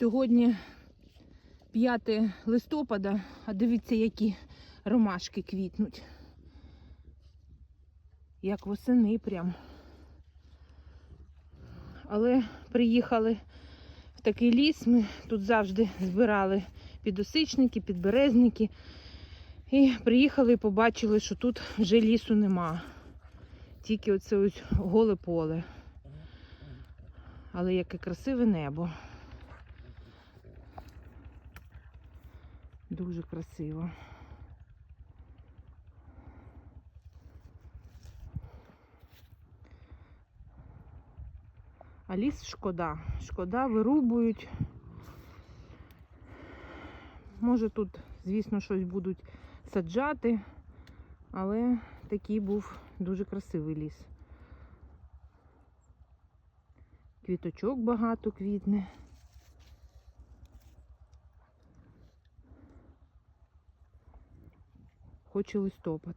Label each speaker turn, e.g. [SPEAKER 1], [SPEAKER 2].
[SPEAKER 1] Сьогодні 5 листопада, а дивіться, які ромашки квітнуть. Як восени прям. Але приїхали в такий ліс. Ми тут завжди збирали підосичники, підберезники. І приїхали і побачили, що тут вже лісу нема. Тільки оце ось голе поле. Але яке красиве небо. Дуже красиво. А ліс шкода. Шкода, вирубують. Може тут, звісно, щось будуть саджати, але такий був дуже красивий ліс. Квіточок багато квітне. Хоч і листопад.